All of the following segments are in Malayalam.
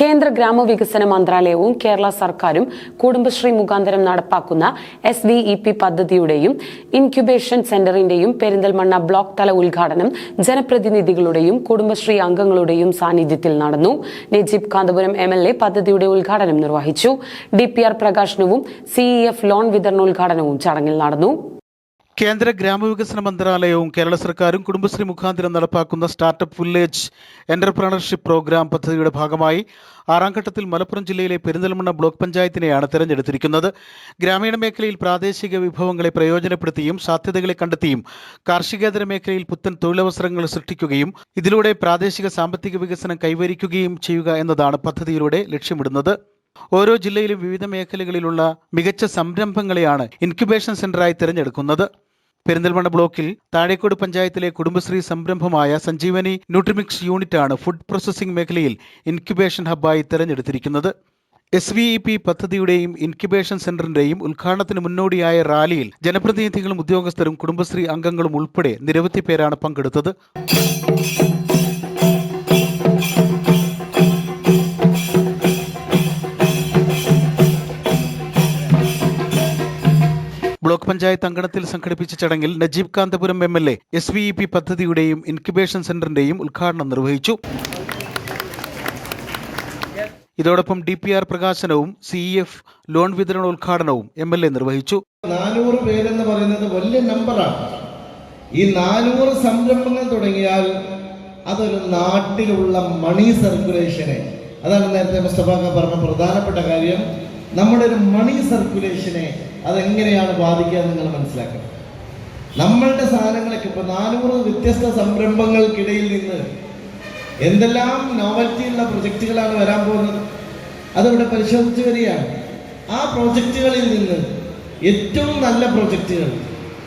കേന്ദ്ര ഗ്രാമവികസന മന്ത്രാലയവും കേരള സർക്കാരും കുടുംബശ്രീ മുഖാന്തരം നടപ്പാക്കുന്ന എസ് വി ഇ പി പദ്ധതിയുടെയും ഇൻക്യുബേഷൻ സെന്ററിന്റെയും പെരിന്തൽമണ്ണ ബ്ലോക്ക് തല ഉദ്ഘാടനം ജനപ്രതിനിധികളുടെയും കുടുംബശ്രീ അംഗങ്ങളുടെയും സാന്നിധ്യത്തിൽ നടന്നു. Najeeb Kanthapuram M L A പദ്ധതിയുടെ ഉദ്ഘാടനം നിർവഹിച്ചു. ഡി പി ആർ പ്രകാശനവും സിഇഎഫ് ലോൺ വിതരണോദ്ഘാടനവും ചടങ്ങിൽ നടന്നു. കേന്ദ്ര ഗ്രാമവികസന മന്ത്രാലയവും കേരള സർക്കാരും കുടുംബശ്രീ മുഖാന്തരം നടപ്പാക്കുന്ന സ്റ്റാർട്ടപ്പ് വില്ലേജ് എന്റർപ്രണർഷിപ്പ് പ്രോഗ്രാം പദ്ധതിയുടെ ഭാഗമായി ആറാം ഘട്ടത്തിൽ മലപ്പുറം ജില്ലയിലെ പെരിന്തൽമണ്ണ ബ്ലോക്ക് പഞ്ചായത്തിനെയാണ് തിരഞ്ഞെടുത്തിരിക്കുന്നത്. ഗ്രാമീണ മേഖലയിൽ പ്രാദേശിക വിഭവങ്ങളെ പ്രയോജനപ്പെടുത്തിയും സാധ്യതകളെ കണ്ടെത്തിയും കാർഷികേതര മേഖലയിൽ പുത്തൻ തൊഴിലവസരങ്ങൾ സൃഷ്ടിക്കുകയും ഇതിലൂടെ പ്രാദേശിക സാമ്പത്തിക വികസനം കൈവരിക്കുകയും ചെയ്യുക എന്നതാണ് പദ്ധതിയിലൂടെ ലക്ഷ്യമിടുന്നത്. ഓരോ ജില്ലയിലും വിവിധ മേഖലകളിലുള്ള മികച്ച സംരംഭങ്ങളെയാണ് ഇൻക്യുബേഷൻ സെന്ററായി തിരഞ്ഞെടുക്കുന്നത്. പെരിന്തൽമണ്ണ ബ്ലോക്കിൽ താഴേക്കോട് പഞ്ചായത്തിലെ കുടുംബശ്രീ സംരംഭമായ സഞ്ജീവനി ന്യൂട്രിമിക്സ് യൂണിറ്റാണ് ഫുഡ് പ്രോസസ്സിംഗ് മേഖലയിൽ ഇൻക്യുബേഷൻ ഹബ്ബായി തിരഞ്ഞെടുത്തിരിക്കുന്നത്. എസ് വി ഇ പി പദ്ധതിയുടെയും ഇൻക്യുബേഷൻ സെന്ററിന്റെയും ഉദ്ഘാടനത്തിന് മുന്നോടിയായ റാലിയിൽ ജനപ്രതിനിധികളും ഉദ്യോഗസ്ഥരും കുടുംബശ്രീ അംഗങ്ങളും ഉൾപ്പെടെ നിരവധി പേരാണ് പങ്കെടുത്തത്. പഞ്ചായത്ത് അങ്കണത്തിൽ സംഘടിപ്പിച്ച ചടങ്ങിൽ Najeeb Kanthapuram M L A S V E P പദ്ധതിയുടെയും incubation സെന്ററിന്റെയും ഉദ്ഘാടനം നിർവഹിച്ചു. ഇതോടൊപ്പം ഡി പി ആർ പ്രകാശനവും സി ഇ എഫ് ലോൺ വിതരണോദ്ഘാടനവും എം എൽ എ നിർവഹിച്ചു. നാനൂറ് പേരെന്ന് പറയുന്നത് വലിയ നമ്പറാണ്. ഈ നാനൂറ് സംരംഭങ്ങൾ തുടങ്ങിയാൽ അതൊരു നാട്ടിലുള്ള മണി സർക്കുലേഷനെ. അതാണ് നേരത്തെ മുസ്തഫാക്ക പറഞ്ഞ പ്രധാനപ്പെട്ട കാര്യം. നമ്മുടെ ഒരു മണി സർക്കുലേഷനെ അതെങ്ങനെയാണ് ബാധിക്കുക നിങ്ങൾ മനസ്സിലാക്കണം. നമ്മളുടെ സാധനങ്ങളൊക്കെ ഇപ്പൊ നാനൂറ് വ്യത്യസ്ത സംരംഭങ്ങൾക്കിടയിൽ നിന്ന് എന്തെല്ലാം നോവൽറ്റിയുള്ള പ്രൊജക്റ്റുകളാണ് വരാൻ പോകുന്നത്? അതിവിടെ പരിശോധിച്ച് വരികയാണ്. ആ പ്രോജക്റ്റുകളിൽ നിന്ന് ഏറ്റവും നല്ല പ്രോജക്റ്റുകൾ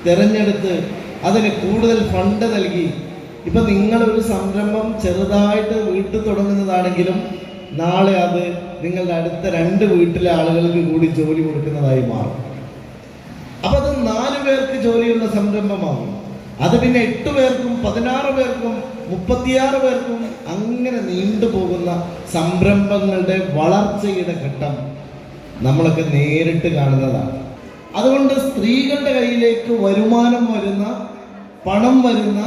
തിരഞ്ഞെടുത്ത് അതിന് കൂടുതൽ ഫണ്ട് നൽകി. ഇപ്പൊ നിങ്ങളൊരു സംരംഭം ചെറുതായിട്ട് വീട്ടിൽ തുടങ്ങുന്നതാണെങ്കിലും നാളെ അത് നിങ്ങളുടെ അടുത്ത രണ്ട് വീട്ടിലെ ആളുകൾക്ക് കൂടി ജോലി കൊടുക്കുന്നതായി മാറും. പേർക്ക് ജോലിയുള്ള സംരംഭമാകും. അത് പിന്നെ എട്ട് പേർക്കും പതിനാറ് പേർക്കും മുപ്പത്തിയാറ് പേർക്കും അങ്ങനെ നീണ്ടുപോകുന്ന സംരംഭങ്ങളുടെ വളർച്ചയുടെ ഘട്ടം നമ്മളൊക്കെ നേരിട്ട് കാണുന്നതാണ്. അതുകൊണ്ട് സ്ത്രീകളുടെ കയ്യിലേക്ക് വരുമാനം വരുന്ന പണം വരുന്ന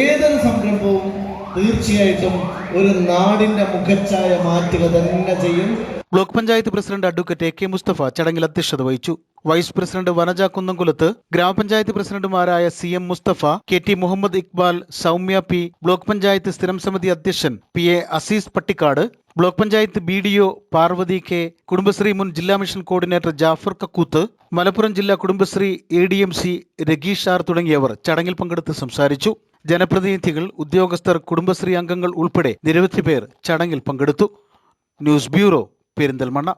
ഏതൊരു സംരംഭവും തീർച്ചയായിട്ടും ഒരു നാടിന്റെ മുഖച്ഛായ മാറ്റുക തന്നെ ചെയ്യും. Block panchayat president advocate A K Mustafa ചടങ്ങിൽ അധ്യക്ഷത വഹിച്ചു. വൈസ് പ്രസിഡന്റ് വനജ കുന്നംകുലത്ത് ഗ്രാമപഞ്ചായത്ത് പ്രസിഡന്റുമാരായ C M Mustafa K T Muhammad Iqbal Soumya P block panchayat സ്ഥിരം സമിതി അധ്യക്ഷൻ P A Azeez Pattikkad block panchayat B D O Parvathi K Kudumbashree മുൻ ജില്ലാ മിഷൻ കോർഡിനേറ്റർ ജാഫർ കക്കൂത്ത് മലപ്പുറം ജില്ലാ Kudumbashree A D M C Rageesh R തുടങ്ങിയവർ ചടങ്ങിൽ പങ്കെടുത്ത് സംസാരിച്ചു. ജനപ്രതിനിധികൾ ഉദ്യോഗസ്ഥർ കുടുംബശ്രീ അംഗങ്ങൾ ഉൾപ്പെടെ നിരവധി പേർ ചടങ്ങിൽ പങ്കെടുത്തു. News bureau Perinthalmanna.